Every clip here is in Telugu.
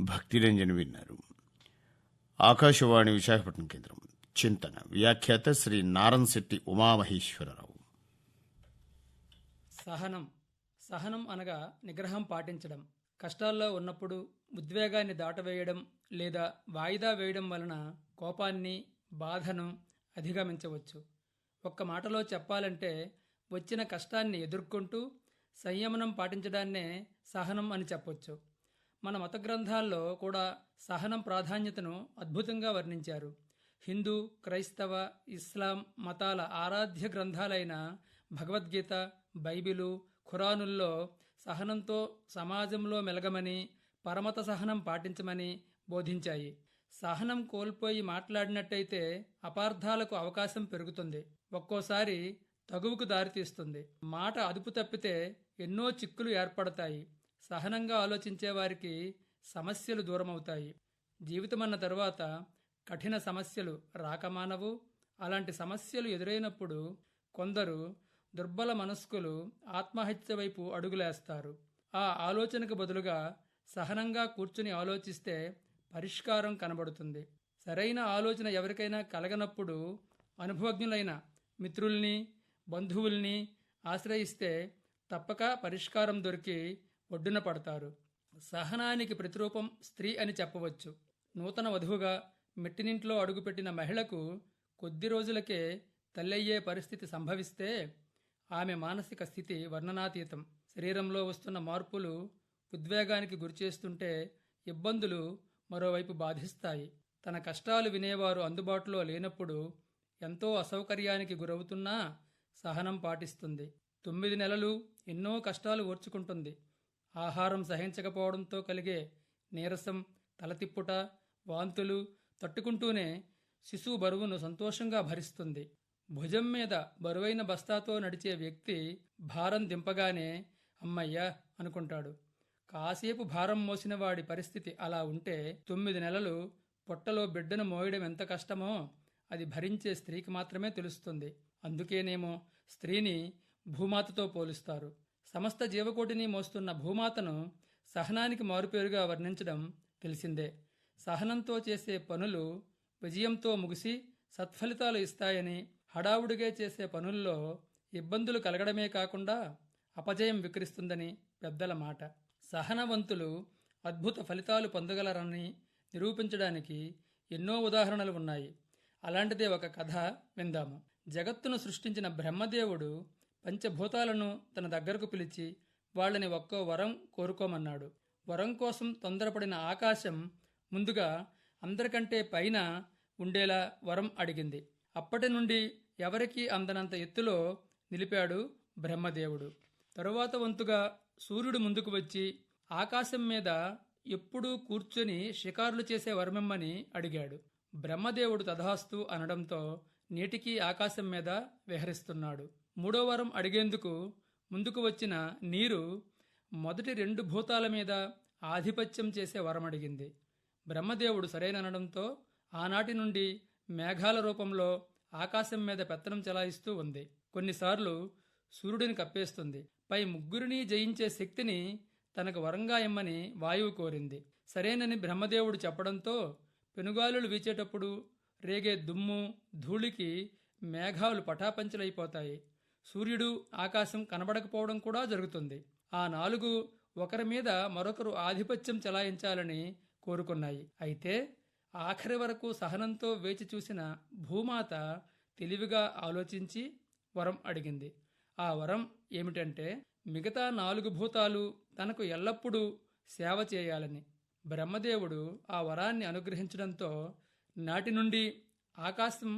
భక్తిరంజన్ విన్నారు. ఆకాశవాణి విశాఖపట్నం కేంద్రం. చింతన. వ్యాఖ్యాత శ్రీ నారంశెట్టి ఉమామహేశ్వరరావు. సహనం. సహనం అనగా నిగ్రహం పాటించడం. కష్టాల్లో ఉన్నప్పుడు ఉద్వేగాన్ని దాటవేయడం లేదా వాయిదా వేయడం వలన కోపాన్ని బాధను అధిగమించవచ్చు. ఒక్క మాటలో చెప్పాలంటే వచ్చిన కష్టాన్ని ఎదుర్కొంటూ సంయమనం పాటించడాన్నే సహనం అని చెప్పొచ్చు. మన మత గ్రంథాల్లో కూడా సహనం ప్రాధాన్యతను అద్భుతంగా వర్ణించారు. హిందూ క్రైస్తవ ఇస్లాం మతాల ఆరాధ్య గ్రంథాలైన భగవద్గీత బైబిలు ఖురానుల్లో సహనంతో సమాజంలో మెలగమని పరమత సహనం పాటించమని బోధించాయి. సహనం కోల్పోయి మాట్లాడినట్టయితే అపార్థాలకు అవకాశం పెరుగుతుంది. ఒక్కోసారి తగువుకు దారితీస్తుంది. మాట అదుపు తప్పితే ఎన్నో చిక్కులు ఏర్పడతాయి. సహనంగా ఆలోచించే వారికి సమస్యలు దూరమవుతాయి. జీవితమన్న తరువాత కఠిన సమస్యలు రాకమానవు. అలాంటి సమస్యలు ఎదురైనప్పుడు కొందరు దుర్బల మనస్కులు ఆత్మహత్య వైపు అడుగులేస్తారు. ఆ ఆలోచనకు బదులుగా సహనంగా కూర్చుని ఆలోచిస్తే పరిష్కారం కనబడుతుంది. సరైన ఆలోచన ఎవరికైనా కలగనప్పుడు అనుభవజ్ఞులైన మిత్రుల్ని బంధువుల్ని ఆశ్రయిస్తే తప్పక పరిష్కారం దొరికి ఒడ్డున పడతారు. సహనానికి ప్రతిరూపం స్త్రీ అని చెప్పవచ్చు. నూతన వధువుగా మెట్టినింట్లో అడుగుపెట్టిన మహిళకు కొద్ది రోజులకే తల్లయ్యే పరిస్థితి సంభవిస్తే ఆమె మానసిక స్థితి వర్ణనాతీతం. శరీరంలో వస్తున్న మార్పులు ఉద్వేగానికి గురిచేస్తుంటే ఇబ్బందులు మరోవైపు బాధిస్తాయి. తన కష్టాలు వినేవారు అందుబాటులో లేనప్పుడు ఎంతో అసౌకర్యానికి గురవుతున్నా సహనం పాటిస్తుంది. తొమ్మిది నెలలు ఎన్నో కష్టాలు ఓర్చుకుంటుంది. ఆహారం సహించకపోవడంతో కలిగే నీరసం తలతిప్పుట వాంతులు తట్టుకుంటూనే శిశువు బరువును సంతోషంగా భరిస్తుంది. భుజం మీద బరువైన బస్తాతో నడిచే వ్యక్తి భారం దింపగానే అమ్మయ్యా అనుకుంటాడు. కాసేపు భారం మోసిన వాడి పరిస్థితి అలా ఉంటే తొమ్మిది నెలలు పొట్టలో బిడ్డను మోయడం ఎంత కష్టమో అది భరించే స్త్రీకి మాత్రమే తెలుస్తుంది. అందుకేనేమో స్త్రీని భూమాతతో పోలుస్తారు. సమస్త జీవకోటిని మోస్తున్న భూమాతను సహనానికి మారుపేరుగా వర్ణించడం తెలిసిందే. సహనంతో చేసే పనులు విజయంతో ముగిసి సత్ఫలితాలు ఇస్తాయని హడావుడిగా చేసే పనుల్లో ఇబ్బందులు కలగడమే కాకుండా అపజయం వికరిస్తుందని పెద్దల మాట. సహనవంతులు అద్భుత ఫలితాలు పొందగలరని నిరూపించడానికి ఎన్నో ఉదాహరణలు ఉన్నాయి. అలాంటిదే ఒక కథ విందాము. జగత్తును సృష్టించిన బ్రహ్మదేవుడు పంచభూతాలను తన దగ్గరకు పిలిచి వాళ్ళని ఒక్కో వరం కోరుకోమన్నాడు. వరం కోసం తొందరపడిన ఆకాశం ముందుగా అందరికంటే పైన ఉండేలా వరం అడిగింది. అప్పటి నుండి ఎవరికీ అందనంత ఎత్తులో నిలిపాడు బ్రహ్మదేవుడు. తరువాత వంతుగా సూర్యుడు ముందుకు వచ్చి ఆకాశం మీద ఎప్పుడూ కూర్చొని షికారులు చేసే వరమిమ్మని అడిగాడు. బ్రహ్మదేవుడు తథాస్తు అనడంతో నేటికి ఆకాశం మీద విహరిస్తున్నాడు. మూడో వారం అడిగేందుకు ముందుకు వచ్చిన నీరు మొదటి రెండు భూతాల మీద ఆధిపత్యం చేసే వరం అడిగింది. బ్రహ్మదేవుడు సరైననడంతో ఆనాటి నుండి మేఘాల రూపంలో ఆకాశం మీద పెత్తనం చెలాయిస్తూ ఉంది. కొన్నిసార్లు సూర్యుడిని కప్పేస్తుంది. పై ముగ్గురిని జయించే శక్తిని తనకు వరంగా ఇమ్మని వాయువు కోరింది. సరేనని బ్రహ్మదేవుడు చెప్పడంతో పెనుగాలులు వీచేటప్పుడు రేగే దుమ్ము ధూళికి మేఘాలు పటాపంచలైపోతాయి. సూర్యుడు ఆకాశం కనబడకపోవడం కూడా జరుగుతుంది. ఆ నాలుగు ఒకరి మీద మరొకరు ఆధిపత్యం చెలాయించాలని కోరుకున్నాయి. అయితే ఆఖరి వరకు సహనంతో వేచి చూసిన భూమాత తెలివిగా ఆలోచించి వరం అడిగింది. ఆ వరం ఏమిటంటే మిగతా నాలుగు భూతాలు తనకు ఎల్లప్పుడూ సేవ చేయాలని. బ్రహ్మదేవుడు ఆ వరాన్ని అనుగ్రహించడంతో నాటి నుండి ఆకాశం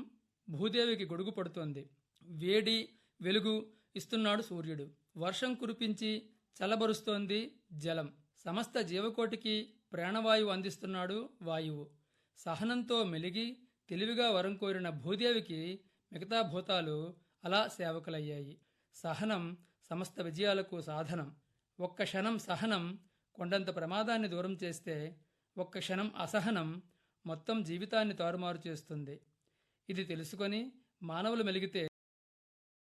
భూదేవికి గొడుగు పడుతోంది. వేడి వెలుగు ఇస్తున్నాడు సూర్యుడు. వర్షం కురిపించి చల్లబరుస్తోంది జలం. సమస్త జీవకోటికి ప్రాణవాయువు అందిస్తున్నాడు వాయువు. సహనంతో మెలిగి తెలివిగా వరం కోరిన భూదేవికి మిగతా భూతాలు అలా సేవకులయ్యాయి. సహనం సమస్త విజయాలకు సాధనం. ఒక్క క్షణం సహనం కొండంత ప్రమాదాన్ని దూరం చేస్తే ఒక్క క్షణం అసహనం మొత్తం జీవితాన్ని తారుమారు చేస్తుంది. ఇది తెలుసుకొని మానవులు మెలిగితే